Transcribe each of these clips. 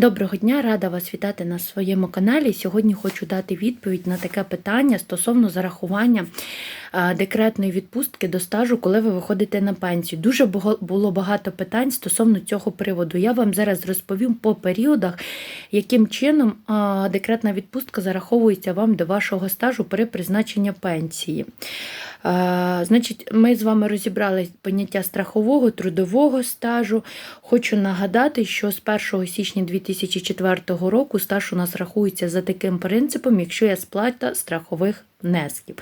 Доброго дня, рада вас вітати на своєму каналі. Сьогодні хочу дати відповідь на таке питання стосовно зарахування е, декретної відпустки до стажу, коли ви виходите на пенсію. Дуже було багато питань стосовно цього приводу. Я вам зараз розповім по періодах, яким чином е, декретна відпустка зараховується вам до вашого стажу при призначенні пенсії. Е, Значить, ми з вами розібрали поняття страхового, трудового стажу. Хочу нагадати, що з 1 січня 2004 року стаж у нас рахується за таким принципом, якщо є сплата страхових внесків.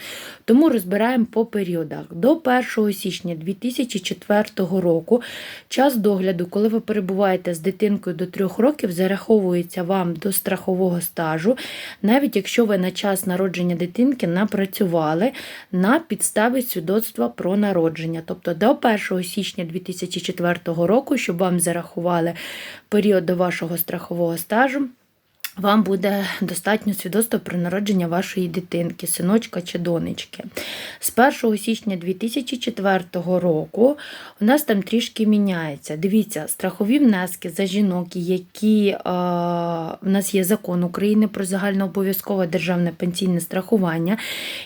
Тому розбираємо по періодах. До 1 січня 2004 року час догляду, коли ви перебуваєте з дитинкою до 3 років, зараховується вам до страхового стажу, навіть якщо ви на час народження дитинки напрацювали на підставі свідоцтва про народження. Тобто до 1 січня 2004 року, щоб вам зарахували період до вашого страхового стажу. Вам буде достатньо свідоцтва про народження вашої дитинки, синочка чи донечки. З 1 січня 2004 року у нас там трішки міняється. Dивіться, страхові внески за жінок, які е, в нас є закон України про загальнообов'язкове державне пенсійне страхування.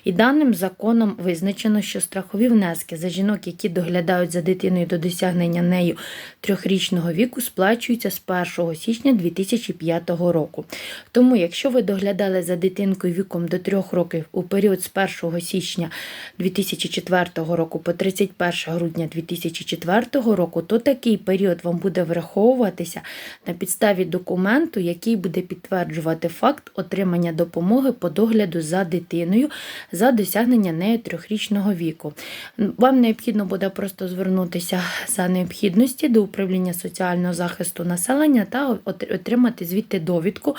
І даним законом визначено, що страхові внески за жінок, які доглядають за дитиною до досягнення нею трьохрічного віку, сплачуються з 1 січня 2005 року. Тому, якщо ви доглядали за дитинкою віком до 3 років у період з 1 січня 2004 року по 31 грудня 2004 року, то такий період вам буде враховуватися на підставі документу, який буде підтверджувати факт отримання допомоги по догляду за дитиною за досягнення нею трьохрічного віку. Вам необхідно буде просто звернутися за необхідності до управління соціального захисту населення та отримати звідти довідку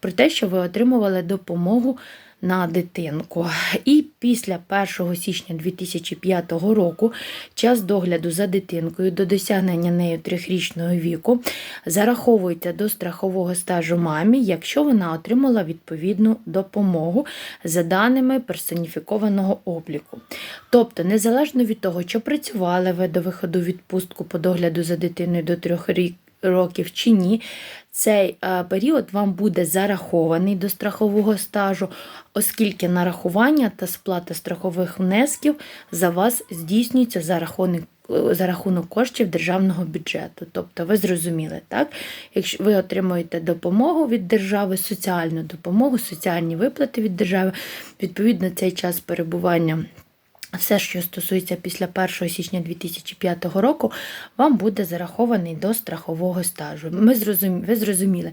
про те, що ви отримували допомогу на дитинку. І після 1 січня 2005 року час догляду за дитинкою до досягнення нею трьохрічного віку зараховується до страхового стажу мамі, якщо вона отримала відповідну допомогу за даними персоніфікованого обліку. Тобто, незалежно від того, чи працювали ви до виходу відпустку по догляду за дитиною до трьох рік- років чи ні, цей е, період вам буде зарахований до страхового стажу, оскільки нарахування та сплата страхових внесків за вас здійснюється за рахунок. е, За рахунок коштів державного бюджету. Тобто ви зрозуміли, так? Якщо ви отримуєте допомогу від держави, соціальну допомогу, соціальні виплати від держави, відповідно, цей час перебування все, що стосується після 1 січня 2005 року, вам буде зарахований до страхового стажу. Ми зрозумі... Ви зрозуміли,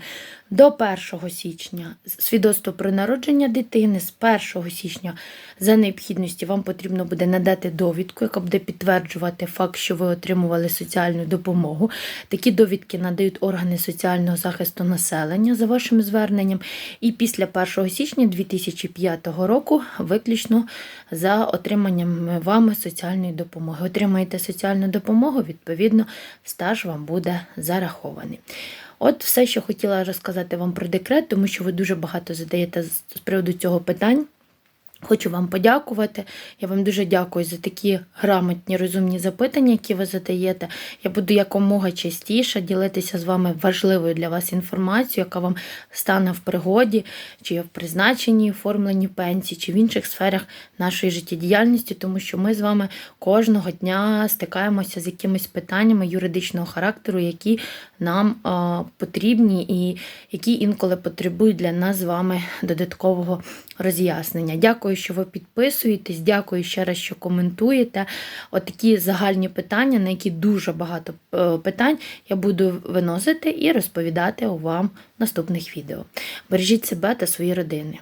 до 1 січня свідоцтво про народження дитини, з 1 січня за необхідності вам потрібно буде надати довідку, яка буде підтверджувати факт, що ви отримували соціальну допомогу. Такі довідки надають органи соціального захисту населення за вашим зверненням. І після 1 січня 2005 року виключно за отриманням вами соціальної допомоги. Отримаєте соціальну допомогу, відповідно, стаж вам буде зарахований. От все, що хотіла розказати вам про декрет, тому що ви дуже багато задаєте з приводу цього питань. Хочу вам подякувати. Я вам дуже дякую за такі грамотні, розумні запитання, які ви задаєте. Я буду якомога частіше ділитися з вами важливою для вас інформацією, яка вам стане в пригоді, чи в призначенні, оформленні пенсії, чи в інших сферах нашої життєдіяльності, тому що ми з вами кожного дня стикаємося з якимись питаннями юридичного характеру, які нам потрібні і які інколи потребують для нас з вами додаткового роз'яснення. Дякую, що ви підписуєтесь. Дякую ще раз, що коментуєте. Отакі загальні питання, на які дуже багато е, питань я буду виносити і розповідати вам в наступних відео. Бережіть себе та свої родини.